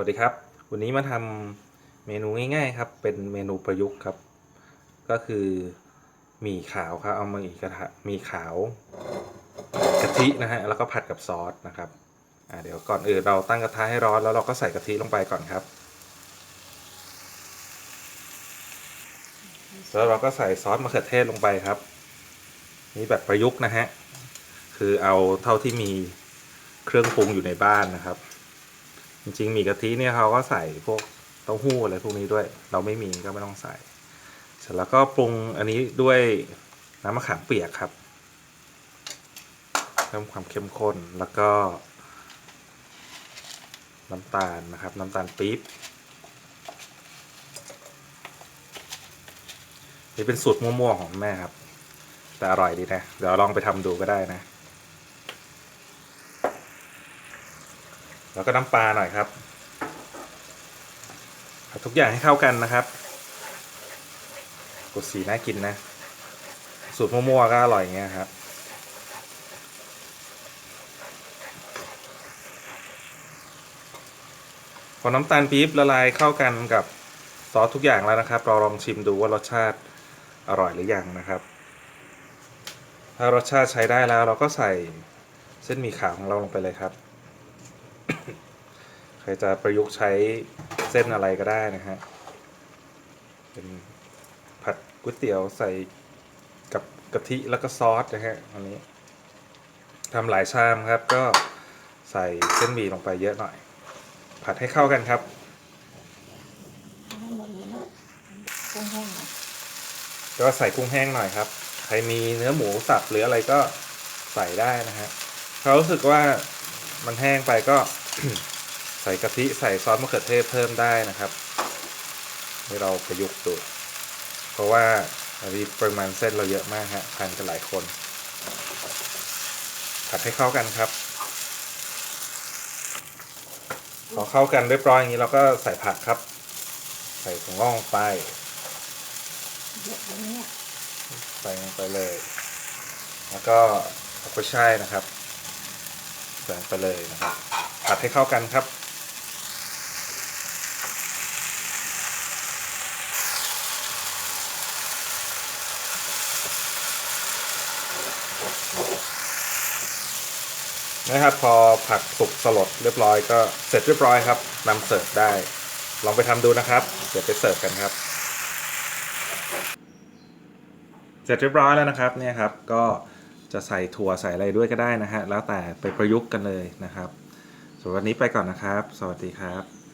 วัสดีครับ วันนี้มาทำเมนูง่ายๆครับ เป็นเมนูประยุกต์ครับ ก็คือหมี่ขาวครับ เอามาอีกกระทะหมี่ขาวกะทินะฮะ แล้วก็ผัดกับซอสนะครับ อ่าเดี๋ยวก่อนอื่นเราตั้งกระทะให้ร้อนแล้วเราก็ใส่กะทิลงไปก่อนครับ แล้วเราก็ใส่ซอสมะเขือเทศลงไปครับ นี่แบบประยุกต์นะฮะ คือเอาเท่าที่มีเครื่องปรุงอยู่ในบ้านนะครับ จริงๆหมี่กะทิเนี่ยเขาก็ใส่พวกเต้าหู้อะไรพวกนี้ด้วย เราไม่มีก็ไม่ต้องใส่ เสร็จแล้วก็ปรุงอันนี้ด้วยน้ำมะขามเปียกครับเพิ่มความเข้มข้นแล้วก็ น้ำตาลนะครับ น้ำตาลปี๊บนี่เป็นสูตรมั่วๆของแม่ครับ แต่อร่อยดีนะ เดี๋ยวลองไปทำดูก็ได้นะ แล้วก็น้ำปลาหน่อยครับผัดทุกอย่างให้เข้ากันนะครับกดสีน่ากินนะ สูตรมั่วๆก็อร่อยอย่างเงี้ยครับพอน้ำตาลปี๊บละลายเข้ากันกับซอสทุกอย่างแล้วนะครับ เราลองชิมดูว่ารสชาติอร่อยหรือยังนะครับ ถ้ารสชาติใช้ได้แล้วเราก็ใส่เส้นหมี่ขาวของเราลงไปเลยครับ ครจะประยุกต์ใช้เส้นอะไรก็ได้นะฮะ เป็นผัดก๋วยเตี๋ยวใส่กับกะทิแล้วก็ซอสนะฮะอันนี้ทำหลายชามครับ ก็ใส่เส้นหมี่ลงไปเยอะหน่อย ผัดให้เข้ากันครับกุ้งแห้งก็ใส่กุ้งแห้งหน่อยครับ ใครมีเนื้อหมูสับหรืออะไรก็ใส่ได้นะฮะเขารู้สึกว่ามันแห้งไปก็ ใส่กะทิใส่ซอสมะเขือเทศเพิ่มได้นะครับให้เราประยุกต์ดูเพราะว่าอันนี้ปริมาณเส้นเราเยอะมากฮะทานกันหลายคน ผัดให้เข้ากันครับพอเข้ากันเรียบร้อยอย่างนี้เราก็ใส่ผักครับ ใส่ถั่วงอกลงไปเยอะเลยเนี่ยใส่ลงไปเลย แล้วก็เอากุ้ยช่ายนะครับใส่ลงไปเลยนะครับผัดให้เข้ากันครับ นะครับ พอผักสุกสลดเรียบร้อยก็เสร็จเรียบร้อยครับนำเสิร์ฟได้ ลองไปทำดูนะครับ เดี๋ยวไปเสิร์ฟกันครับ เสร็จเรียบร้อยแล้วนะครับเนี่ยครับ ก็จะใส่ถั่วใส่อะไรด้วยก็ได้นะฮะแล้วแต่ไปประยุกต์กันเลยนะครับส่วนวันนี้ไปก่อนนะครับ สวัสดีครับ